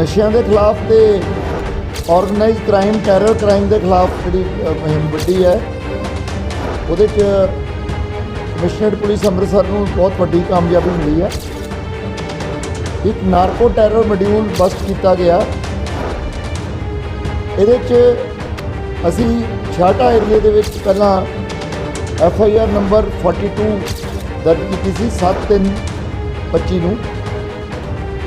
ਨਸ਼ਿਆਂ ਦੇ ਖਿਲਾਫ ਤੇ ਆਰਗੇਨਾਈਜ਼ਡ ਕ੍ਰਾਈਮ ਟੈਰਰ ਕ੍ਰਾਈਮ ਦੇ ਖਿਲਾਫ ਜਿਹੜੀ ਅ, ਮੁਹਿੰਮ ਵੱਡੀ ਹੈ। ਉਹਦੇ 'ਚ ਕਮਿਸ਼ਨਰਡ ਪੁਲਿਸ ਅੰਮ੍ਰਿਤਸਰ ਨੂੰ ਬਹੁਤ ਵੱਡੀ ਕਾਮਯਾਬੀ ਮਿਲੀ ਹੈ। ਇੱਕ ਨਾਰਕੋ ਟੈਰਰ ਮੋਡਿਊਲ ਬਸਟ ਕੀਤਾ ਗਿਆ। ਇਹਦੇ 'ਚ ਅਸੀਂ ਛਾਟਾ ਏਰੀਆ ਦੇ ਵਿੱਚ ਪਹਿਲਾਂ ਐਫ ਆਈ ਆਰ ਨੰਬਰ 42 ਦਰਜ ਕੀਤੀ ਸੀ 7325 ਨੂੰ।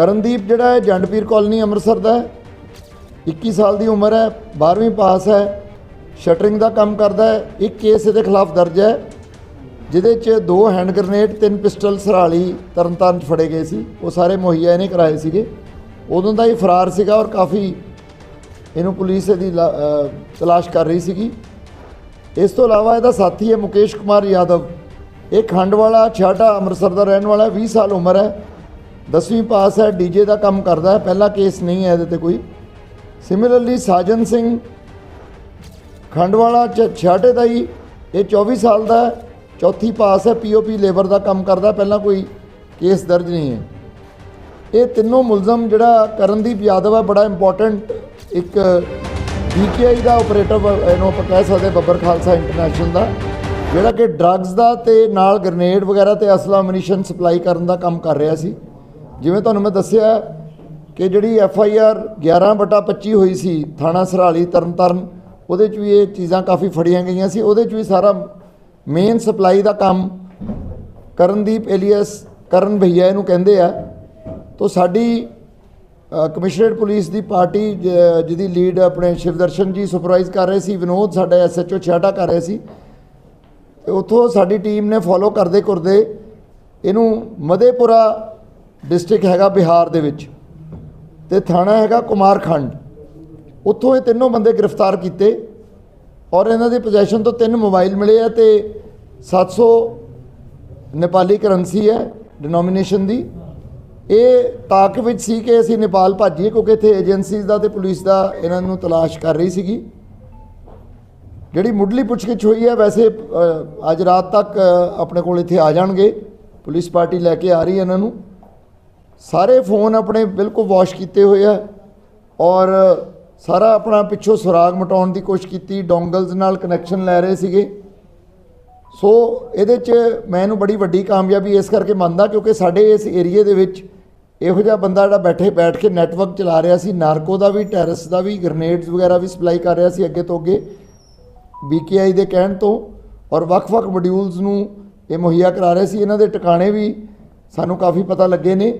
ਕਰਨਦੀਪ ਜਿਹੜਾ ਹੈ, ਜੰਡਪੀਰ ਕਾਲਨੀ ਅੰਮ੍ਰਿਤਸਰ ਦਾ ਹੈ। 21 ਸਾਲ ਦੀ ਉਮਰ ਹੈ 12ਵੀਂ ਪਾਸ ਹੈ, ਸ਼ਟਰਿੰਗ ਦਾ ਕੰਮ ਕਰਦਾ ਹੈ, ਇੱਕ ਕੇਸ ਇਹਦੇ ਖਿਲਾਫ ਦਰਜ ਹੈ, ਜਿਹਦੇ 'ਚ ਦੋ ਹੈਂਡ ਗ੍ਰਨੇਡ, ਤਿੰਨ ਪਿਸਟਲ, ਸਰਾਲੀ, ਤਰਨਤਾਰਨ 'ਚ ਫੜੇ ਗਏ ਸੀ। ਉਹ ਸਾਰੇ ਮੁਹੱਈਆ ਇਹਨੇ ਕਰਾਏ ਸੀਗੇ। ਉਦੋਂ ਦਾ ਇਹ ਫਰਾਰ ਸੀਗਾ ਔਰ ਕਾਫੀ ਇਹਨੂੰ ਪੁਲਿਸ ਇਹਦੀ ਲਾ- ਤਲਾਸ਼ ਕਰ ਰਹੀ ਸੀਗੀ। ਇਸ ਤੋਂ ਇਲਾਵਾ ਇਹਦਾ ਸਾਥੀ ਹੈ ਮੁਕੇਸ਼ ਕੁਮਾਰ ਯਾਦਵ। ਇਹ ਖੰਡ ਵਾਲਾ ਛਾਟਾ ਅੰਮ੍ਰਿਤਸਰ ਦਾ ਰਹਿਣ ਵਾਲਾ ਹੈ 20 ਸਾਲ ਉਮਰ ਹੈ। 10ਵੀਂ ਪਾਸ ਹੈ ਡੀਜੇ ਦਾ ਕੰਮ ਕਰਦਾ ਹੈ, ਪਹਿਲਾ ਕੇਸ ਨਹੀਂ ਹੈ ਇਹਦੇ ਤੇ ਕੋਈ। ਸਿਮਿਲਰਲੀ ਸਾਜਨ ਸਿੰਘ ਖੰਡਵਾਲਾ ਚ- ਛਾਟੇ ਦਾ ਹੀ, ਇਹ 24 ਸਾਲ ਦਾ ਚੌਥੀ ਪਾਸ ਹੈ ਪੀਓਪੀ ਲੇਬਰ ਦਾ ਕੰਮ ਕਰਦਾ ਪਹਿਲਾਂ ਕੋਈ ਕੇਸ ਦਰਜ ਨਹੀਂ ਹੈ। ਇਹ ਤਿੰਨੋਂ ਮੁਲਜ਼ਮ ਜਿਹੜਾ ਕਰਨਦੀਪ ਯਾਦਵ ਹੈ, ਬੜਾ ਇੰਪੋਰਟੈਂਟ ਇੱਕ ਬੀਕੇਆਈ ਦਾ ਆਪਰੇਟਰ ਇਹਨੂੰ ਆਪਾਂ ਕਹਿ ਸਕਦੇ ਬੱਬਰ ਖਾਲਸਾ ਇੰਟਰਨੈਸ਼ਨਲ ਦਾ, ਜਿਹੜਾ ਕਿ ਡਰੱਗਸ ਦਾ ਤੇ ਨਾਲ ਗ੍ਰਨੇਡ ਵਗੈਰਾ ਤੇ ਅਸਲਾ ਮਨੀਸ਼ਨ ਸਪਲਾਈ ਕਰਨ ਦਾ ਕੰਮ ਕਰ ਰਿਹਾ ਸੀ। ਜਿਵੇਂ ਤੁਹਾਨੂੰ ਮੈਂ ਦੱਸਿਆ ਕਿ ਜਿਹੜੀ ਐਫ ਆਈ ਆਰ 11 ਬਟਾ 25 ਹੋਈ ਸੀ ਥਾਣਾ ਸਰਾਲੀ ਤਰਨਤਾਰਨ, ਉਹਦੇ 'ਚ ਵੀ ਇਹ ਚੀਜ਼ਾਂ ਕਾਫੀ ਫੜੀਆਂ ਗਈਆਂ ਸੀ, ਉਹਦੇ 'ਚ ਵੀ ਸਾਰਾ ਮੇਨ ਸਪਲਾਈ ਦਾ ਕੰਮ ਕਰਨਦੀਪ ਏਲੀਅਸ, ਕਰਨ ਭਈਆ ਇਹਨੂੰ ਕਹਿੰਦੇ ਆ। ਤੋ ਸਾਡੀ ਕਮਿਸ਼ਨਰੇਟ ਪੁਲਿਸ ਦੀ ਪਾਰਟੀ, ਜ- ਜਿਹਦੀ ਲੀਡ ਆਪਣੇ ਸ਼ਿਵਦਰਸ਼ਨ ਜੀ ਸੁਪਰਵਾਈਜ਼ ਕਰ ਰਹੇ ਸੀ, ਵਿਨੋਦ ਸਾਡਾ ਐਸਐਚਓ ਛਾਟਾ ਕਰ ਰਹੇ ਸੀ। ਤੇ ਉੱਥੋਂ ਸਾਡੀ ਟੀਮ ਨੇ ਫੋਲੋ ਕਰਦੇ ਕਰਦੇ ਇਹਨੂੰ ਮਦੇਪੁਰਾ ਡਿਸਟ੍ਰਿਕਟ ਹੈਗਾ ਬਿਹਾਰ ਦੇ ਵਿੱਚ ਤੇ ਥਾਣਾ ਹੈਗਾ ਕੁਮਾਰਖੰਡ। ਉੱਥੋਂ ਇਹ ਤਿੰਨੋਂ ਬੰਦੇ ਗ੍ਰਿਫਤਾਰ ਕੀਤੇ ਔਰ ਇਹਨਾਂ ਦੇ ਪੋਜੈਸ਼ਨ ਤੋਂ ਤਿੰਨ ਮੋਬਾਈਲ ਮਿਲੇ ਆ ਤੇ 700 ਨੇਪਾਲੀ ਕਰੰਸੀ ਹੈ ਡਿਨੋਮੀਨੇਸ਼ਨ ਦੀ। ਇਹ ਤਾਕ ਵਿੱਚ ਸੀ ਕਿ ਅਸੀਂ ਨੇਪਾਲ ਭੱਜੀਏ ਕਿਉਂਕਿ ਇੱਥੇ ਏਜੰਸੀਜ਼ ਦਾ ਤੇ ਪੁਲਿਸ ਦਾ ਇਹਨਾਂ ਨੂੰ ਤਲਾਸ਼ ਕਰ ਰਹੀ ਸੀਗੀ। ਜਿਹੜੀ ਮੁੱਢਲੀ ਪੁੱਛਗਿੱਛ ਹੋਈ ਹੈ, ਵੈਸੇ ਅੱਜ ਰਾਤ ਤੱਕ ਆਪਣੇ ਕੋਲ ਇੱਥੇ ਆ ਜਾਣਗੇ। ਪੁਲਿਸ ਪਾਰਟੀ ਲੈ ਕੇ ਆ ਰਹੀ ਹੈ ਇਹਨਾਂ ਨੂੰ। ਸਾਰੇ ਫੋਨ ਆਪਣੇ ਬਿਲਕੁਲ ਵਾਸ਼ ਕੀਤੇ ਹੋਏ ਆ ਔਰ ਸਾਰਾ ਆਪਣਾ ਪਿੱਛੋਂ ਸੁਰਾਗ ਮਟਾਉਣ ਦੀ ਕੋਸ਼ਿਸ਼ ਕੀਤੀ, ਡੋਂਗਲਸ ਨਾਲ ਕਨੈਕਸ਼ਨ ਲੈ ਰਹੇ ਸੀਗੇ। ਸੋ ਇਹਦੇ 'ਚ ਮੈਂ ਇਹਨੂੰ ਬੜੀ ਵੱਡੀ ਕਾਮਯਾਬੀ ਇਸ ਕਰਕੇ ਮੰਨਦਾ ਕਿਉਂਕਿ ਸਾਡੇ ਇਸ ਏਰੀਏ ਦੇ ਵਿੱਚ ਇਹੋ ਜਿਹਾ ਬੰਦਾ ਜਿਹੜਾ ਬੈਠੇ ਬੈਠ ਕੇ ਨੈਟਵਰਕ ਚਲਾ ਰਿਹਾ ਸੀ, ਨਾਰਕੋ ਦਾ ਵੀ ਟੈਰਰਿਸਟ ਦਾ ਵੀ ਗ੍ਰਨੇਡਸ ਵਗੈਰਾ ਵੀ ਸਪਲਾਈ ਕਰ ਰਿਹਾ ਸੀ ਅੱਗੇ ਤੋਂ ਅੱਗੇ ਬੀਕੇਆਈ ਦੇ ਕਹਿਣ ਤੋਂ ਔਰ ਵੱਖ-ਵੱਖ ਮੋਡਿਊਲਸ ਨੂੰ ਇਹ ਮੁਹੱਈਆ ਕਰਾ ਰਹੇ ਸੀ। ਇਹਨਾਂ ਦੇ ਟਿਕਾਣੇ ਵੀ ਸਾਨੂੰ ਕਾਫੀ ਪਤਾ ਲੱਗੇ ਨੇ।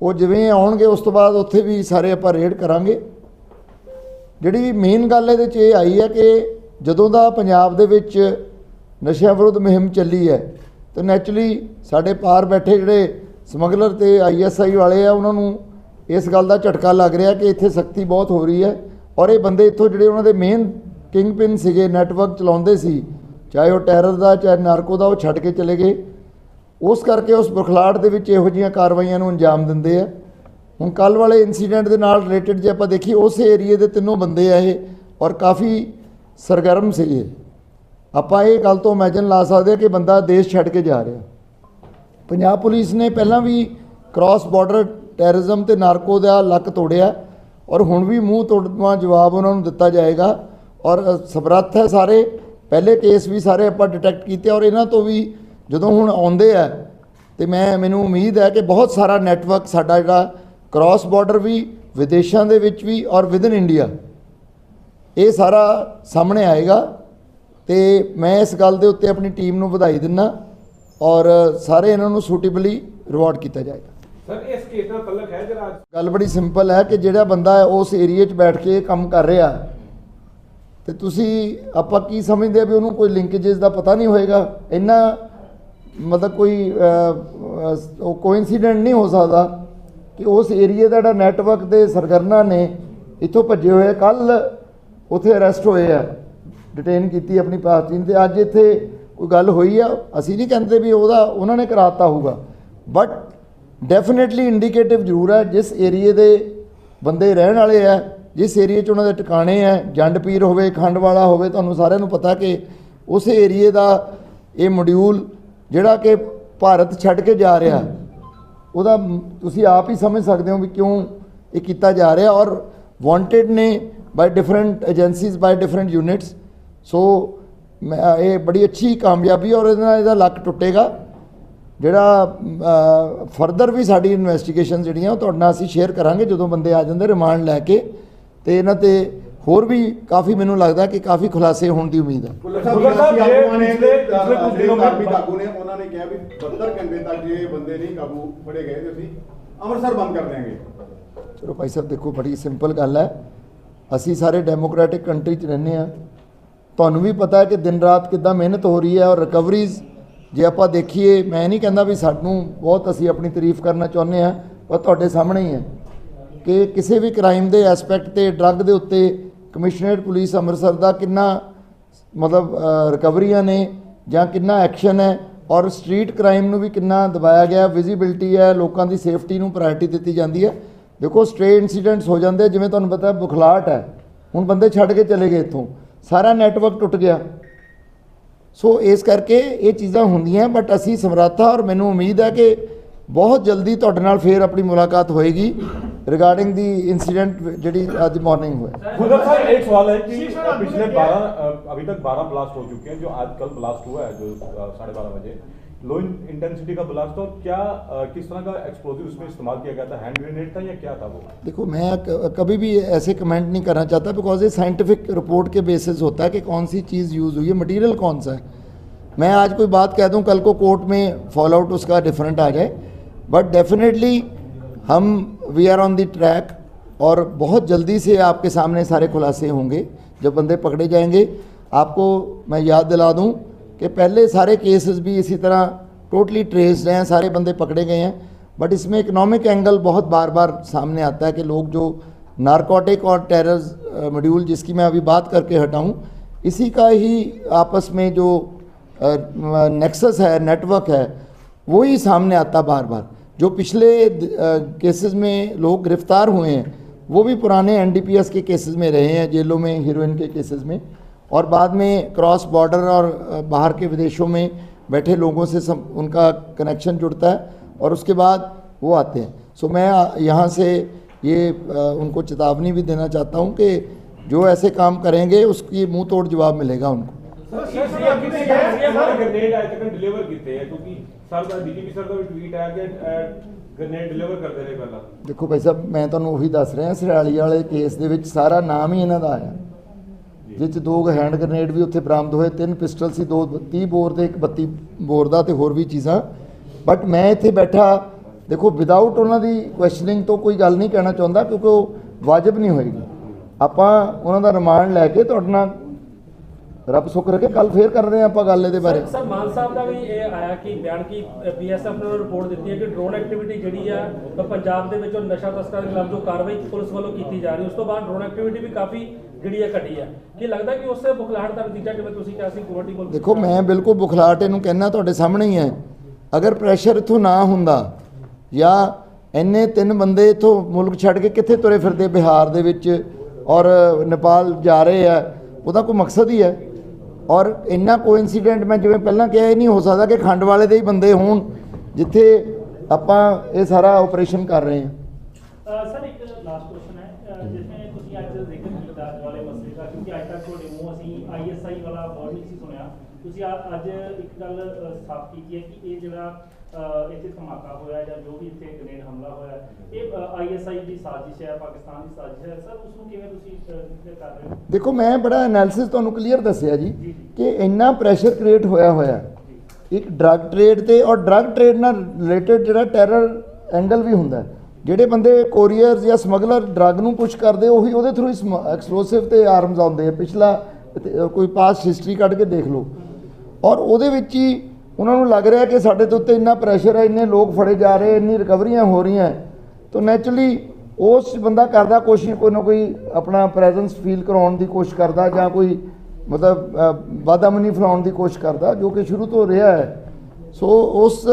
ਉਹ ਜਿਵੇਂ ਆਉਣਗੇ, ਉਸ ਤੋਂ ਬਾਅਦ ਉੱਥੇ ਵੀ ਸਾਰੇ ਆਪਾਂ ਰੇਡ ਕਰਾਂਗੇ। ਜਿਹੜੀ ਮੇਨ ਗੱਲ ਇਹਦੇ 'ਚ ਇਹ ਆਈ ਹੈ ਕਿ ਜਦੋਂ ਦਾ ਪੰਜਾਬ ਦੇ ਵਿੱਚ ਨਸ਼ਿਆਂ ਵਿਰੁੱਧ ਮੁਹਿੰਮ ਚੱਲੀ ਹੈ, ਤੇ ਨੈਚੁਰਲੀ ਸਾਡੇ ਪਾਰ ਬੈਠੇ ਜਿਹੜੇ ਸਮਗਲਰ ਤੇ ਆਈਐਸਆਈ ਵਾਲੇ ਆ, ਉਹਨਾਂ ਨੂੰ ਇਸ ਗੱਲ ਦਾ ਝਟਕਾ ਲੱਗ ਰਿਹਾ ਕਿ ਇੱਥੇ ਸਖਤੀ ਬਹੁਤ ਹੋ ਰਹੀ ਹੈ। ਔਰ ਇਹ ਬੰਦੇ ਇੱਥੋਂ ਜਿਹੜੇ ਉਹਨਾਂ ਦੇ ਮੇਨ ਕਿੰਗ ਪਿਨ ਸੀਗੇ ਨੈਟਵਰਕ ਚਲਾਉਂਦੇ ਸੀ, ਚਾਹੇ ਉਹ ਟੈਰਰ ਦਾ, ਚਾਹੇ ਨਾਰਕੋ ਦਾ, ਉਹ ਛੱਡ ਕੇ ਚਲੇ ਗਏ। ਉਸ ਕਰਕੇ ਉਸ ਬੁਖਲਾੜ ਦੇ ਵਿੱਚ ਇਹੋ ਜਿਹੀਆਂ ਕਾਰਵਾਈਆਂ ਨੂੰ ਅੰਜਾਮ ਦਿੰਦੇ ਆ। ਹੁਣ ਕੱਲ ਵਾਲੇ ਇਨਸੀਡੈਂਟ ਦੇ ਨਾਲ ਰਿਲੇਟਡ ਜੇ ਆਪਾਂ ਦੇਖੀਏ, ਉਸ ਏਰੀਏ ਦੇ ਤਿੰਨੋਂ ਬੰਦੇ ਆ ਇਹ ਔਰ ਕਾਫੀ ਸਰਗਰਮ ਸੀ ਇਹ। ਆਪਾਂ ਇਹ ਗੱਲ ਤੋਂ ਇਮੇਜਿਨ ਲਾ ਸਕਦੇ ਆ ਕਿ ਬੰਦਾ ਦੇਸ਼ ਛੱਡ ਕੇ ਜਾ ਰਿਹਾ। ਪੰਜਾਬ ਪੁਲਿਸ ਨੇ ਪਹਿਲਾਂ ਵੀ ਕ੍ਰਾਸ ਬਾਰਡਰ ਟੈਰਰਿਜ਼ਮ ਤੇ ਨਾਰਕੋ ਦਾ ਲੱਕ ਤੋੜਿਆ ਔਰ ਹੁਣ ਵੀ ਮੂੰਹ ਤੋੜਵਾ ਜਵਾਬ ਉਹਨਾਂ ਨੂੰ ਦਿੱਤਾ ਜਾਏਗਾ ਔਰ ਸਮਰੱਥ ਹੈ ਸਾਰੇ, ਪਹਿਲੇ ਕੇਸ ਵੀ ਸਾਰੇ ਆਪਾਂ ਡਿਟੈਕਟ ਕੀਤੇ ਔਰ ਇਹਨਾਂ ਤੋਂ ਵੀ ਜਦੋਂ ਹੁਣ ਆਉਂਦੇ ਆ ਤੇ ਮੈਂ ਮੈਨੂੰ ਉਮੀਦ ਹੈ ਕਿ ਬਹੁਤ ਸਾਰਾ ਨੈਟਵਰਕ ਸਾਡਾ ਜਿਹੜਾ ਕ੍ਰਾਸ ਬਾਰਡਰ ਵੀ ਵਿਦੇਸ਼ਾਂ ਦੇ ਵਿੱਚ ਵੀ ਔਰ ਵਿਦਨ ਇੰਡੀਆ ਇਹ ਸਾਰਾ ਸਾਹਮਣੇ ਆਏਗਾ। ਤੇ ਮੈਂ ਇਸ ਗੱਲ ਦੇ ਉੱਤੇ ਆਪਣੀ ਟੀਮ ਨੂੰ ਵਧਾਈ ਦਿੰਦਾ ਔਰ ਸਾਰੇ ਇਹਨਾਂ ਨੂੰ ਸੂਟੇਬਲੀ ਰਿਵਾਰਡ ਕੀਤਾ ਜਾਏਗਾ। ਸਰ ਇਸ ਕੇਸ ਨਾਲ ਤਲਕ ਹੈ ਅੱਜ ਗੱਲ ਬੜੀ ਸਿੰਪਲ ਹੈ ਕਿ ਜਿਹੜਾ ਬੰਦਾ ਹੈ ਉਸ ਏਰੀਏ 'ਚ ਬੈਠ ਕੇ ਕੰਮ ਕਰ ਰਿਹਾ ਤੇ ਤੁਸੀਂ ਆਪਾਂ ਕੀ ਸਮਝਦੇ ਆ ਵੀ ਉਹਨੂੰ ਕੋਈ ਲਿੰਕੇजेस ਦਾ ਪਤਾ ਨਹੀਂ ਹੋਏਗਾ? ਇੰਨਾ ਮਤਲਬ ਕੋਈ ਅਹ, ਅਹ, ਉਹ ਕੋਇਨਸੀਡੈਂਟ ਨਹੀਂ ਹੋ ਸਕਦਾ ਕਿ ਉਸ ਏਰੀਏ ਦਾ ਜਿਹੜਾ ਨੈਟਵਰਕ ਦੇ ਸਰਗਰਨਾ ਨੇ ਇੱਥੋਂ ਭੱਜੇ ਹੋਏ ਕੱਲ ਉੱਥੇ ਅਰੈਸਟ ਹੋਏ ਆ ਡਿਟੇਨ ਕੀਤੀ ਆਪਣੀ ਪਾਰਟੀ ਨੇ ਤੇ। ਅੱਜ ਇੱਥੇ ਕੋਈ ਗੱਲ ਹੋਈ ਆ ਅਸੀਂ ਨਹੀਂ ਕਹਿੰਦੇ ਵੀ ਉਹਦਾ ਉਹਨਾਂ ਨੇ ਕਰਾਤਾ ਹੋਊਗਾ। ਬਟ ਡੈਫੀਨਿਟਲੀ ਇੰਡੀਕੇਟਿਵ ਜ਼ਰੂਰ ਹੈ ਜਿਸ ਏਰੀਏ ਦੇ ਬੰਦੇ ਰਹਿਣ ਵਾਲੇ ਆ ਜਿਸ ਏਰੀਏ 'ਚ ਉਹਨਾਂ ਦੇ ਟਿਕਾਣੇ ਆ ਜੰਡ ਪੀਰ ਹੋਵੇ ਖੰਡ ਵਾਲਾ ਹੋਵੇ ਤੁਹਾਨੂੰ ਸਾਰਿਆਂ ਨੂੰ ਪਤਾ ਕਿ ਉਸ ਏਰੀਏ ਦਾ ਇਹ ਮੋਡਿਊਲ ਜਿਹੜਾ ਕਿ ਭਾਰਤ ਛੱਡ ਕੇ ਜਾ ਰਿਹਾ, ਉਹਦਾ ਤੁਸੀਂ ਆਪ ਹੀ ਸਮਝ ਸਕਦੇ ਹੋ ਵੀ ਕਿਉਂ ਇਹ ਕੀਤਾ ਜਾ ਰਿਹਾ ਔਰ ਵਾਂਟਡ ਨੇ by different agencies by different units so ਮੈਂ ਇਹ ਬੜੀ ਅੱਛੀ ਕਾਮਯਾਬੀ ਔਰ ਇਹਦੇ ਨਾਲ ਇਹਦਾ ਲੱਕ ਟੁੱਟੇਗਾ। ਜਿਹੜਾ ਫਰਦਰ ਵੀ ਸਾਡੀ ਇਨਵੈਸਟੀਗੇਸ਼ਨ ਜਿਹੜੀਆਂ, ਉਹ ਤੁਹਾਡੇ ਨਾਲ ਅਸੀਂ ਸ਼ੇਅਰ ਕਰਾਂਗੇ ਜਦੋਂ ਬੰਦੇ ਆ ਜਾਂਦੇ ਰਿਮਾਂਡ ਲੈ ਕੇ। ਤੇ ਇਹਨਾਂ ਤੇ ਹੋਰ ਵੀ ਕਾਫੀ ਮੈਨੂੰ ਲੱਗਦਾ ਕਿ ਕਾਫੀ ਖੁਲਾਸੇ ਹੋਣ ਦੀ ਉਮੀਦ ਹੈ। ਭੁੱਲਰ ਭੁੱਲਰ ਸਾਹਿਬ ਸਾਹਿਬ, ਸਾਹਿਬ ਆਗੂਆਂ ਨੇ ਪਿਛਲੇ- ਪਿਛਲੇ ਕੁਝ ਦਿਨੋਂ ਕਾਰਮੀ ਬਾਅਦ- ਆਗੂ ਨੇ ਉਹਨਾਂ ਨੇ ਕਿਹਾ ਵੀ 72 ਘੰਟੇ ਤੱਕ ਜੇ ਇਹ ਬੰਦੇ ਨਹੀਂ ਕਾਬੂ ਫੜੇ ਗਏ ਤੇ ਅਸੀਂ ਅੰਮ੍ਰਿਤਸਰ ਬੰਦ ਕਰ ਦਿਆਂਗੇ। ਚਲੋ ਭਾਈ ਸਾਹਿਬ ਦੇਖੋ ਬੜੀ ਸਿੰਪਲ ਗੱਲ ਹੈ। ਅਸੀਂ ਸਾਰੇ ਡੈਮੋਕ੍ਰੈਟਿਕ ਕੰਟਰੀ 'ਚ ਰਹਿੰਦੇ ਆ ਤੁਹਾਨੂੰ ਵੀ ਪਤਾ ਹੈ ਕਿ ਦਿਨ ਰਾਤ ਕਿੱਦਾਂ ਮਿਹਨਤ ਹੋ ਰਹੀ ਹੈ ਔਰ ਰਿਕਵਰੀਜ਼ ਜੇ ਆਪਾਂ ਦੇਖੀਏ ਮੈਂ ਨਹੀਂ ਕਹਿੰਦਾ ਵੀ ਸਾਨੂੰ ਬਹੁਤ ਅਸੀਂ ਆਪਣੀ ਤਾਰੀਫ ਕਰਨਾ ਚਾਹੁੰਦੇ ਆ ਪਰ ਤੁਹਾਡੇ ਸਾਹਮਣੇ ਹੀ ਹੈ ਕਿ ਕਿਸੇ ਵੀ ਕ੍ਰਾਈਮ ਦੇ ਐਸਪੈਕਟ ਤੇ ਡਰੱਗ ਦੇ ਉੱਤੇ ਕਮਿਸ਼ਨਰੇਟ ਪੁਲਿਸ ਅੰਮ੍ਰਿਤਸਰ ਦਾ ਕਿੰਨਾ, ਮਤਲਬ ਰਿਕਵਰੀਆਂ ਨੇ ਜਾਂ ਕਿੰਨਾ ਐਕਸ਼ਨ ਹੈ ਔਰ ਸਟਰੀਟ ਕ੍ਰਾਈਮ ਨੂੰ ਵੀ ਕਿੰਨਾ ਦਬਾਇਆ ਗਿਆ, ਵਿਜ਼ਿਬਿਲਟੀ ਹੈ, ਲੋਕਾਂ ਦੀ ਸੇਫਟੀ ਨੂੰ ਪ੍ਰਾਇੋਰਟੀ ਦਿੱਤੀ ਜਾਂਦੀ ਹੈ। ਦੇਖੋ ਸਟ੍ਰੇ ਇਨਸੀਡੈਂਟਸ ਹੋ ਜਾਂਦੇ ਜਿਵੇਂ ਤੁਹਾਨੂੰ ਪਤਾ ਬੁਖਲਾਟ ਹੈ, ਹੁਣ ਬੰਦੇ ਛੱਡ ਕੇ ਚਲੇ ਗਏ ਇੱਥੋਂ, ਸਾਰਾ ਨੈਟਵਰਕ ਟੁੱਟ ਗਿਆ। ਸੋ ਇਸ ਕਰਕੇ ਇਹ ਚੀਜ਼ਾਂ ਹੁੰਦੀਆਂ, ਬਟ ਅਸੀਂ ਸਮਰੱਥਾ ਔਰ ਮੈਨੂੰ ਉਮੀਦ ਹੈ ਕਿ ਬਹੁਤ ਜਲਦੀ ਤੁਹਾਡੇ ਨਾਲ ਫੇਰ ਆਪਣੀ ਮੁਲਾਕਾਤ ਹੋਏਗੀ। ਰਿਗਾਰਡਿੰਗ ਦੀ ਇਨਸੀਡੈਂਟ ਜਿਹੜੀ ਅੱਜ ਮਾਰਨਿੰਗ ਹੋਇਆ खुदर साहब एक सवाल है कि पिछले 12 अभी तक 12 ब्लास्ट हो चुके हैं जो आज कल ब्लास्ट हुआ है जो साढ़े बारह बजे लो इंटेंसिटी का ब्लास्ट और क्या अ, किस तरह का एक्सप्लोजिव उसमें इस्तेमाल किया गया था हैंड ग्रेनेड था या क्या था वो देखो मैं क- कभी भी ऐसे कमेंट नहीं करना चाहता बिकॉज ये साइंटिफिक रिपोर्ट के बेसिस होता है कि कौन सी चीज़ यूज़ हुई है मटेरियल कौन सा है मैं आज कोई बात कह दूं कल को कोर्ट में फॉल आउट उसका डिफरेंट आ जाए बट डेफिनेटली हम we are on the track और बहुत जल्दी से आपके सामने सारे खुलासे होंगे। जब बंदे पकड़े जाएँगे, आपको मैं याद दिला दूँ कि पहले सारे केसेस भी इसी तरह टोटली ट्रेस्ड हैं, सारे बंदे पकड़े गए हैं। बट इसमें इकोनॉमिक एंगल बहुत बार बार सामने आता है कि लोग जो नारकोटिक और टेरर मॉड्यूल जिसकी मैं अभी बात करके हटाऊं, इसी का ही आपस में जो नेक्सस है नेटवर्क है, वो ही सामने आता बार बार जो पिछले केसेस में लोग गिरफ़्तार हुए हैं वो भी पुराने एनडीपीएस के केसेस में रहे हैं जेलों में हीरोइन के केसेस में और बाद में क्रॉस बॉर्डर और बाहर के विदेशों में बैठे लोगों से सब उनका कनेक्शन जुड़ता है और उसके बाद वो आते हैं सो मैं यहाँ से ये उनको चेतावनी भी देना चाहता हूँ कि जो ऐसे काम करेंगे उसकी मुँह तोड़ जवाब मिलेगा उनको sir, sir, sir, sir, sir, sir, sir, sir, sir ਦਾ ਬੀਜੇਪੀ ਸਰ ਦਾ ਵੀ ਟਵੀਟ ਆਇਆ ਕਿ ਗ੍ਰਨੇਡ ਡਿਲੀਵਰ ਕਰਦੇ ਰਹੇ ਪਹਿਲਾਂ। ਦੇਖੋ ਭਾਈ ਸਾਹਿਬ ਮੈਂ ਤੁਹਾਨੂੰ ਉਹੀ ਦੱਸ ਰਿਹਾ ਸਰਾਲੀ ਵਾਲੇ ਕੇਸ ਦੇ ਵਿੱਚ ਸਾਰਾ ਨਾਮ ਹੀ ਇਹਨਾਂ ਦਾ ਆਇਆ। ਜਿਸ 'ਚ ਦੋ ਹੈਂਡ ਗ੍ਰਨੇਡ ਵੀ ਉੱਥੇ ਬਰਾਮਦ ਹੋਏ ਤਿੰਨ ਪਿਸਟਲ ਸੀ ਦੋ 30 ਬੋਰ ਦੇ ਇੱਕ 32 ਬੋਰ ਦਾ ਤੇ ਹੋਰ ਵੀ ਚੀਜ਼ਾਂ। ਬਟ ਮੈਂ ਇੱਥੇ ਬੈਠਾ ਦੇਖੋ ਵਿਦਆਊਟ ਉਹਨਾਂ ਦੀ ਕੁਐਸਚਨਿੰਗ ਤੋਂ ਕੋਈ ਗੱਲ ਨਹੀਂ ਕਹਿਣਾ ਚਾਹੁੰਦਾ ਕਿਉਂਕਿ ਉਹ ਵਾਜਬ ਨਹੀਂ ਹੋਏਗੀ। ਆਪਾਂ ਉਹਨਾਂ ਦਾ ਰਿਮਾਂਡ ਲੈ ਕੇ ਤੁਹਾਡੇ ਨਾਲ ਰੱਬ ਸੁੱਖ ਰੱਖੇ ਕੱਲ ਫੇਰ ਕਰਦੇ ਹਾਂ ਆਪਾਂ ਗੱਲ ਇਹਦੇ ਬਾਰੇ। ਸਰ- ਮਾਨ ਸਾਹਿਬ ਦਾ ਵੀ ਇਹ ਆਇਆ ਕਿ ਬਿਆਨ ਕਿ ਬੀਐਸਐਫ ਨੇ ਰਿਪੋਰਟ ਦਿੱਤੀ ਹੈ ਕਿ ਡਰੋਨ ਐਕਟੀਵਿਟੀ ਜਿਹੜੀ ਆ ਪੰਜਾਬ ਦੇ ਵਿੱਚੋਂ ਨਸ਼ਾ ਤਸਕਰਾਂ ਦੇ ਖਿਲਾਫ ਜੋ ਕਾਰਵਾਈ ਪੁਲਿਸ ਵੱਲੋਂ ਕੀਤੀ ਜਾ ਰਹੀ ਉਸ ਤੋਂ ਬਾਅਦ ਡਰੋਨ ਐਕਟੀਵਿਟੀ ਵੀ ਕਾਫੀ ਜਿਹੜੀ ਹੈ ਘਟੀ ਹੈ ਕੀ ਲੱਗਦਾ ਕਿ ਉਸੇ ਬੁਖਲਾਹਟ ਦਾ ਨਤੀਜਾ ਜਿਵੇਂ ਤੁਸੀਂ ਕਿਹਾ ਸੀ ਗਵਰਨਮੈਂਟ ਕੋਲ ਦੇਖੋ ਮੈਂ ਬਿਲਕੁਲ ਬੁਖਲਾਟ ਇਹਨੂੰ ਕਹਿਣਾ ਤੁਹਾਡੇ ਸਾਹਮਣੇ ਹੀ ਹੈ। ਅਗਰ ਪ੍ਰੈਸ਼ਰ ਇਥੋਂ ਨਾ ਹੁੰਦਾ ਜਾਂ ਇੰਨੇ ਤਿੰਨ ਬੰਦੇ ਇਥੋਂ ਮੁਲਕ ਛੱਡ ਕੇ ਕਿੱਥੇ ਤੁਰੇ ਫਿਰਦੇ ਬਿਹਾਰ ਦੇ ਵਿੱਚ ਔਰ ਨੇਪਾਲ ਜਾ ਰਹੇ ਆ ਉਹਦਾ ਕੋਈ ਮਕਸਦ ਹੀ ਹੈ। ਔਰ ਇੰਨਾ ਕੋਇਨਸੀਡੈਂਟ ਮੈਂ ਜਿਵੇਂ ਪਹਿਲਾਂ ਕਿਹਾ ਇਹ ਨਹੀਂ ਹੋ ਸਕਦਾ ਕਿ ਖੰਡ ਵਾਲੇ ਦੇ ਹੀ ਬੰਦੇ ਹੋਣ ਜਿੱਥੇ ਆਪਾਂ ਇਹ ਸਾਰਾ ਆਪਰੇਸ਼ਨ ਕਰ ਰਹੇ ਹਾਂ। ਸਰ ਇੱਕ ਲਾਸਟ ਕੁਐਸਚਨ ਹੈ। ਅ, ਤੁਸੀਂ ਅੱਜ ਜ਼ਿਕਰ ਕੀਤਾ ਵਾਲੇ ਮਸਲੇ ਦਾ ਕਿਉਂਕਿ ਅੱਜ ਤੱਕ ਤੁਹਾਡੇ ਮੂੰਹ ਅਸੀਂ ਆਈਐਸਆਈ ਵਾਲਾ ਵਰਡ ਨਹੀਂ ਸੀ ਸੁਣਿਆ। ਤੁਸੀਂ ਅੱਜ ਇੱਕ ਗੱਲ ਸਾਫ਼ ਕੀਤੀ ਹੈ ਕਿ ਇਹ ਜਿਹੜਾ ਇੱਥੇ ਧਮਾਕਾ ਹੋਇਆ ਜਾਂ ਜੋ ਵੀ ਇੱਥੇ ਗ੍ਰੇਨੇਡ ਹਮਲਾ ਹੋਇਆ ਇਹ ਆਈਐਸਆਈ ਦੀ ਸਾਜ਼ਿਸ਼ ਹੈ ਪਾਕਿਸਤਾਨ ਦੀ ਸਾਜ਼ਿਸ਼ ਹੈ। ਸਰ ਉਸ ਨੂੰ ਕਿਵੇਂ ਤੁਸੀਂ ਕਰ ਰਹੇ ਹੋ? ਦੇਖੋ ਮੈਂ ਬੜਾ ਐਨਾਲਿਸਿਸ ਤੁਹਾਨੂੰ ਕਲੀਅਰ ਦੱਸਿਆ ਜੀ। ਕਿ ਇੰਨਾ ਪ੍ਰੈਸ਼ਰ ਕ੍ਰੀਏਟ ਹੋਇਆ ਹੋਇਆ। ਇੱਕ ਡਰੱਗ ਟ੍ਰੇਡ ਤੇ ਔਰ ਡਰੱਗ ਟ੍ਰੇਡ ਨਾਲ ਰਿਲੇਟਡ ਜਿਹੜਾ ਟੈਰਰ ਐਂਗਲ ਵੀ ਹੁੰਦਾ ਹੈ। ਜਿਹੜੇ ਬੰਦੇ ਕੋਰੀਅਰਸ ਜਾਂ ਸਮਗਲਰ ਡਰੱਗ ਨੂੰ ਪੁਸ਼ ਕਰਦੇ ਉਹੀ ਉਹਦੇ ਥਰੂ ਐਕਸਪਲੋਸਿਵ ਤੇ ਆਰਮਸ ਆਉਂਦੇ ਆ। ਪਿਛਲਾ ਕੋਈ ਪਾਸਟ ਹਿਸਟਰੀ ਕੱਢ ਕੇ ਦੇਖ ਲਓ। ਔਰ ਉਹਦੇ ਵਿੱਚ ਹੀ ਉਹਨਾਂ ਨੂੰ ਲੱਗ ਰਿਹਾ ਕਿ ਸਾਡੇ ਤੇ ਉੱਤੇ ਇੰਨਾ ਪ੍ਰੈਸ਼ਰ ਹੈ ਇੰਨੇ ਲੋਕ ਫੜੇ ਜਾ ਰਹੇ ਇੰਨੀ ਰਿਕਵਰੀਆਂ ਹੋ ਰਹੀਆਂ ਤਾਂ ਨੈਚੁਰਲੀ ਉਸ ਬੰਦਾ ਕਰਦਾ ਕੋਸ਼ਿਸ਼ ਕੋਈ ਨਾ ਕੋਈ ਆਪਣਾ ਪ੍ਰੈਜ਼ੈਂਸ ਫੀਲ ਕਰਾਉਣ ਦੀ ਕੋਸ਼ਿਸ਼ ਕਰਦਾ ਜਾਂ ਕੋਈ ਮਤਲਬ ਅ, ਵਾਦਾਮਨੀ ਫਲਾਉਣ ਦੀ ਕੋਸ਼ਿਸ਼ ਕਰਦਾ ਜੋ ਕਿ ਸ਼ੁਰੂ ਤੋਂ ਰਿਹਾ ਹੈ। ਸੋ ਉਸ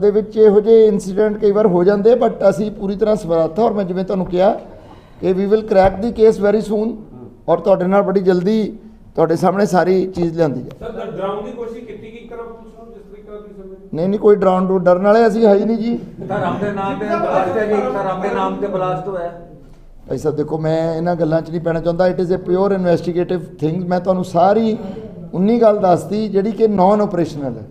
ਦੇ ਵਿੱਚ ਇਹੋ ਜਿਹੇ ਇਨਸੀਡੈਂਟ ਕਈ ਵਾਰ ਹੋ ਜਾਂਦੇ ਬਟ ਅਸੀਂ ਪੂਰੀ ਤਰ੍ਹਾਂ ਸਮਰੱਥ ਔਰ ਮੈਂ ਜਿਵੇਂ ਤੁਹਾਨੂੰ ਕਿਹਾ ਕਿ we will crack the case very soon ਔਰ ਤੁਹਾਡੇ ਨਾਲ ਬੜੀ ਜਲਦੀ ਤੁਹਾਡੇ ਸਾਹਮਣੇ ਸਾਰੀ ਚੀਜ਼ ਲਿਆਂਦੀ ਹੈ ਸਰ ਡਰਾਉਣ ਦੀ ਕੋਸ਼ਿਸ਼ ਕੀਤੀ ਗਈ ਕਰਮ ਪੁਲਿਸ ਨੂੰ ਜਿਸ ਤਰੀਕੇ ਨਾਲ ਤੁਸੀਂ ਸਮਝਦੇ ਨਹੀਂ ਨਹੀਂ ਕੋਈ ਡਰਾਉਣ ਡੂ ਡਰਨ ਵਾਲੇ ਅਸੀਂ ਹੈ ਹੀ ਨਹੀਂ ਜੀ। ਧਰਮ ਦੇ ਨਾਮ ਤੇ ਬਲਾਸਟ ਹੈ ਜੀ ਧਰਮ ਦੇ ਨਾਮ ਤੇ ਬਲਾਸਟ ਹੋਇਆ। ਭਾਈ ਸਾਹਿਬ ਦੇਖੋ ਮੈਂ ਇਹਨਾਂ ਗੱਲਾਂ 'ਚ ਨਹੀਂ ਪੈਣਾ ਚਾਹੁੰਦਾ। It is a pure investigative thing ਮੈਂ ਤੁਹਾਨੂੰ ਸਾਰੀ 19 ਗੱਲ ਦੱਸਤੀ ਜਿਹੜੀ ਕਿ ਨਾਨ ਆਪਰੇਸ਼ਨਲ ਹੈ।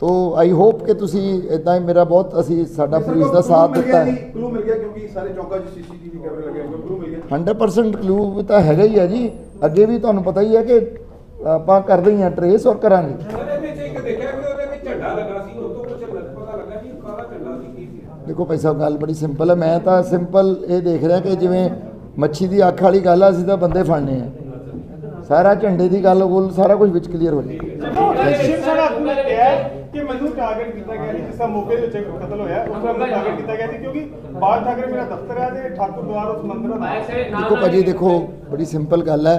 ਤੋ ਆਈ ਹੋਪ ਕਿ ਤੁਸੀਂ ਇਦਾਂ ਹੀ ਮੇਰਾ ਬਹੁਤ ਅਸੀਂ ਸਾਡਾ ਪੁਲਿਸ ਦਾ ਸਾਥ ਦਿੱਤਾ। ਹੈ ਕਲੂ ਮਿਲ ਗਿਆ ਕਿਉਂਕਿ ਸਾਰੇ ਚੌਕਾਂ 'ਚ ਸੀਸੀਟੀਵੀ ਕੈਮਰੇ ਲੱਗੇ ਹੋਏ ਕਲੂ ਮਿਲ ਗਿਆ। 100% ਕਲੂ ਤਾਂ ਹੈਗਾ ਹੀ ਹੈ ਜੀ। ਅੱਗੇ ਵੀ ਤੁਹਾਨੂੰ ਪਤਾ ਹੀ ਹੈ ਕਿ ਆਪਾਂ ਕਰਦੇ ਹੀ ਹਾਂ ਟਰੇਸ ਔਰ ਕਰਾਂਗੇ। ਦੇਖੋ ਭਾਈ ਸਾਹਿਬ, ਗੱਲ ਬੜੀ ਸਿੰਪਲ ਹੈ। ਮੈਂ ਤਾਂ ਸਿੰਪਲ ਇਹ ਦੇਖ ਰਿਹਾ ਕਿ ਜਿਵੇਂ ਮੱਛੀ ਦੀ ਅੱਖ ਵਾਲੀ ਗੱਲ ਆ, ਅਸੀਂ ਤਾਂ ਬੰਦੇ ਫੜਨੇ ਆ। ਸਾਰਾ ਝੰਡੇ ਦੀ ਗੱਲ ਗੋਲ ਸਾਰਾ ਕੁਝ ਵਿੱਚ ਕਲੀਅਰ ਹੋ ਜਾਏਗਾ। ਸ਼ਿਵ ਸੈਨਾ ਆਗੂ ਨੇ ਕਿਹਾ ਕਿ ਮੈਨੂੰ ਟਾਰਗੇਟ ਕੀਤਾ ਗਿਆ ਸੀ ਜਿਸ ਤਰ੍ਹਾਂ ਮੌਕੇ ਵਿੱਚ ਕਤਲ ਹੋਇਆ ਉਸ ਦਾ ਮੈਨੂੰ ਟਾਰਗੇਟ ਕੀਤਾ ਗਿਆ ਸੀ ਕਿਉਂਕਿ ਬਾਜ ਠਾਕਰੇ ਮੇਰਾ ਦਫ਼ਤਰ ਹੈ ਤੇ ਠਾਕੁਰ ਦੁਆਰ ਉਸ ਮੰਦਿਰ ਦਾ ਦੇਖੋ ਭਾਜੀ, ਦੇਖੋ, ਬੜੀ ਸਿੰਪਲ ਗੱਲ ਹੈ।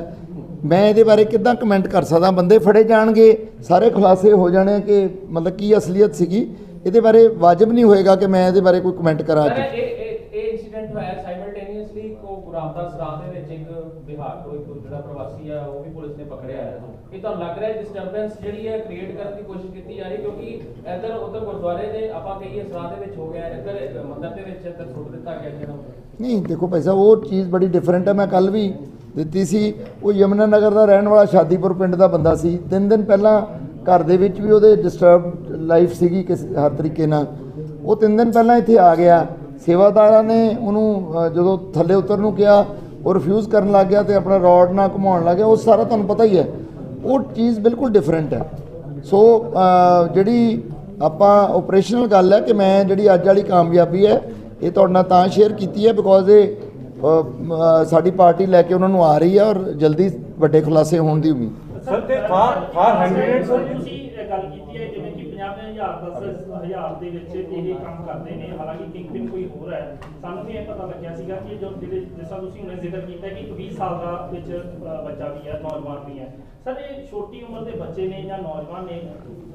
ਮੈਂ ਇਹਦੇ ਬਾਰੇ ਕਿੱਦਾਂ ਕਮੈਂਟ ਕਰ ਸਕਦਾ? ਬੰਦੇ ਫੜੇ ਜਾਣਗੇ ਸਾਰੇ ਖੁਲਾਸੇ ਹੋ ਜਾਣੇ ਕਿ ਮਤਲਬ ਕੀ ਅਸਲੀਅਤ ਸੀਗੀ। ਇਹਦੇ ਬਾਰੇ ਵਾਜਬ ਨਹੀਂ ਹੋਏਗਾ ਕਿ ਮੈਂ ਇਹਦੇ ਬਾਰੇ ਕੋਈ ਕਮੈਂਟ ਕਰਾਂ ਅੱਜ। ਇਹ ਇਹ ਇਹ ਇਨਸੀਡੈਂਟ ਹੋਇਆ ਸਾਈਮਲਟੇਨੀਅਸਲੀ ਕੋ ਗੁਰਾਮਦਾਸ ਰਾਹ ਦੇ ਵਿੱਚ ਇੱਕ ਬਿਹਾਰ ਤੋਂ ਇੱਕ ਜਿਹੜਾ ਪ੍ਰਵਾਸੀ ਆ ਉਹ ਵੀ ਪੁਲਿਸ ਨੇ ਪਕੜਿਆ ਹੈ ਇਹ ਤੁਹਾਨੂੰ ਲੱਗ ਰਿਹਾ ਡਿਸਟਰਬੈਂਸ ਜਿਹੜੀ ਹੈ ਕ੍ਰੀਏਟ ਕਰਨ ਦੀ ਕੋਸ਼ਿਸ਼ ਕੀਤੀ ਜਾ ਰਹੀ ਕਿਉਂਕਿ ਇੱਧਰ ਉੱਧਰ ਗੁਰਦੁਆਰੇ ਦੇ ਆਪਾਂ ਕਹੀਏ ਸਰਾਹ ਦੇ ਵਿੱਚ ਹੋ ਗਿਆ ਇੱਧਰ ਮੰਦਰ ਦੇ ਵਿੱਚ ਇੱਧਰ ਸੁੱਟ ਦਿੱਤਾ ਗਿਆ ਜਿਹੜਾ ਨਹੀਂ ਦੇਖੋ ਭਾਈ ਸਾਹਿਬ ਉਹ ਚੀਜ਼ ਬੜੀ ਡਿਫਰੈਂਟ ਹੈ ਮੈਂ ਕੱਲ ਵੀ ਦਿੱਤੀ ਸੀ। ਉਹ ਯਮਨਾ ਨਗਰ ਦਾ ਰਹਿਣ ਵਾਲਾ ਸ਼ਾਦੀਪੁਰ ਪਿੰਡ ਦਾ ਬੰਦਾ ਸੀ। ਤਿੰਨ ਦਿਨ ਪਹਿਲਾਂ ਘਰ ਦੇ ਵਿੱਚ ਵੀ ਉਹਦੇ ਡਿਸਟਰਬ ਲਾਈਫ ਸੀਗੀ ਕਿਸ ਹਰ ਤਰੀਕੇ ਨਾਲ। ਉਹ ਤਿੰਨ ਦਿਨ ਪਹਿਲਾਂ ਇੱਥੇ ਆ ਗਿਆ। ਸੇਵਾਦਾਰਾਂ ਨੇ ਉਹਨੂੰ ਜਦੋਂ ਥੱਲੇ ਉਤਰ ਨੂੰ ਕਿਹਾ, ਉਹ ਰਿਫਿਊਜ਼ ਕਰਨ ਲੱਗ ਗਿਆ ਤੇ ਆਪਣਾ ਰੋਡ ਨਾਲ ਘੁਮਾਉਣ ਲੱਗ ਗਿਆ। ਉਹ ਸਾਰਾ ਤੁਹਾਨੂੰ ਪਤਾ ਹੀ ਹੈ। ਉਹ ਚੀਜ਼ ਬਿਲਕੁਲ ਡਿਫਰੈਂਟ ਹੈ। ਸੋ ਜਿਹੜੀ ਆਪਾਂ ਆਪਰੇਸ਼ਨਲ ਗੱਲ ਹੈ ਕਿ ਮੈਂ ਜਿਹੜੀ ਅੱਜ ਵਾਲੀ ਕਾਮਯਾਬੀ ਹੈ, ਇਹ ਤੁਹਾਡੇ ਨਾਲ ਤਾਂ ਸ਼ੇਅਰ ਕੀਤੀ ਹੈ ਬਿਕੋਜ਼ ਇਹ ਸਾਡੀ ਪਾਰਟੀ ਲੈ ਕੇ ਉਹਨਾਂ ਨੂੰ ਆ ਰਹੀ ਹੈ ਔਰ ਜਲਦੀ ਵੱਡੇ ਖੁਲਾਸੇ ਹੋਣ ਦੀ ਉਮੀਦ। ਸਰ ਤੇ ਫਾਰ ਫਾਰ ਹੈਂਡਗ੍ਰੇਨੇਡ ਸਰ? ਤੁਸੀਂ ਇਹ ਗੱਲ ਕੀਤੀ 50000 10000 ਦੇ ਵਿੱਚ ਇਹ ਕੰਮ ਕਰਦੇ ਨੇ, ਹਾਲਾਂਕਿ ਕਿੰਗ ਕੋਈ ਹੋਰ ਹੈ। ਸਾਨੂੰ ਵੀ ਇਹ ਪਤਾ ਲੱਗਿਆ ਸੀਗਾ ਕਿ ਜੋ ਜਿਹੜੇ ਜਿਸ ਤੁਸੀਂ ਹੁਣੇ ਜ਼ਿਕਰ ਕੀਤਾ ਕਿ 20 ਸਾਲ ਦਾ ਵਿੱਚ ਬੱਚਾ ਵੀ ਹੈ, ਨੌਜਵਾਨ ਵੀ ਹੈ। ਸਰ, ਇਹ ਛੋਟੀ ਉਮਰ ਦੇ ਬੱਚੇ ਨੇ ਜਾਂ ਨੌਜਵਾਨ ਨੇ,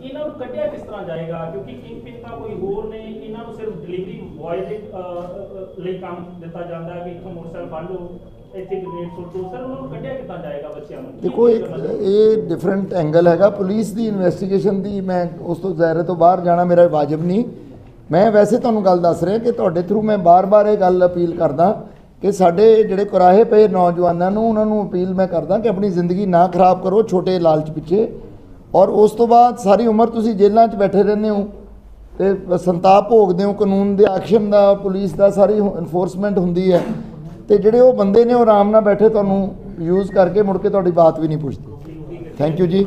ਇਹਨਾਂ ਨੂੰ ਕੱਢਿਆ ਕਿਸ ਤਰ੍ਹਾਂ ਜਾਏਗਾ? ਕਿਉਂਕਿ ਕਿੰਗ ਤਾਂ ਕੋਈ ਹੋਰ ਨੇ, ਇਹਨਾਂ ਨੂੰ ਸਿਰਫ ਡਿਲੀਵਰੀ ਬॉय ਦੇ ਲਈ ਕੰਮ ਦਿੱਤਾ ਜਾਂਦਾ ਹੈ ਵੀ ਇੱਥੋਂ ਮੋਟਰਸਾਈਕਲ ਫੜ ਲਓ। ਇੱਥੇ ਗ੍ਰੇਡ ਸੁੱਟੋ ਸਰ, ਉਹਨਾਂ ਕੱਢਿਆ ਕਿੱਦਾਂ ਜਾਏਗਾ ਬੱਚਿਆਂ ਨੂੰ? ਦੇਖੋ, ਇੱਕ ਇਹ ਡਿਫਰੈਂਟ ਐਂਗਲ ਹੈਗਾ। ਪੁਲਿਸ ਦੀ ਇਨਵੈਸਟੀਗੇਸ਼ਨ ਦੀ ਮੈਂ ਉਸ ਤੋਂ ਜ਼ਾਇਰੇ ਤੋਂ ਬਾਹਰ ਜਾਣਾ ਮੇਰਾ ਵਾਜਬ ਨਹੀਂ। ਮੈਂ ਵੈਸੇ ਤੁਹਾਨੂੰ ਗੱਲ ਦੱਸ ਰਿਹਾ ਕਿ ਤੁਹਾਡੇ ਥਰੂ ਮੈਂ ਬਾਰ-ਬਾਰ ਇਹ ਗੱਲ ਅਪੀਲ ਕਰਦਾ ਕਿ ਸਾਡੇ ਜਿਹੜੇ ਕੁਰਾਹੇ ਪਏ ਨੌਜਵਾਨਾਂ ਨੂੰ, ਉਹਨਾਂ ਨੂੰ ਅਪੀਲ ਮੈਂ ਕਰਦਾ ਕਿ ਆਪਣੀ ਜ਼ਿੰਦਗੀ ਨਾ ਖਰਾਬ ਕਰੋ, ਛੋਟੇ ਲਾਲਚ ਪਿੱਛੇ। ਔਰ ਉਸ ਤੋਂ ਬਾਅਦ ਸਾਰੀ ਉਮਰ ਤੁਸੀਂ ਜੇਲ੍ਹਾਂ 'ਚ ਬੈਠੇ ਰਹਿੰਦੇ ਹੋ ਤੇ ਸੰਤਾਪ ਭੋਗਦੇ ਹੋ, ਕਾਨੂੰਨ ਦੇ ਐਕਸ਼ਨ ਦਾ, ਪੁਲਿਸ ਦਾ ਸਾਰੀ ਇਨਫੋਰਸਮੈਂਟ ਹੁੰਦੀ ਹੈ। ਤੇ ਜਿਹੜੇ ਉਹ ਬੰਦੇ ਨੇ ਉਹ ਆਰਾਮ ਨਾਲ ਬੈਠੇ ਤੁਹਾਨੂੰ ਯੂਜ਼ ਕਰਕੇ ਮੁੜ ਕੇ ਤੁਹਾਡੀ ਬਾਤ ਵੀ ਨਹੀਂ ਪੁੱਛਦੇ। ਥੈਂਕ ਯੂ ਜੀ।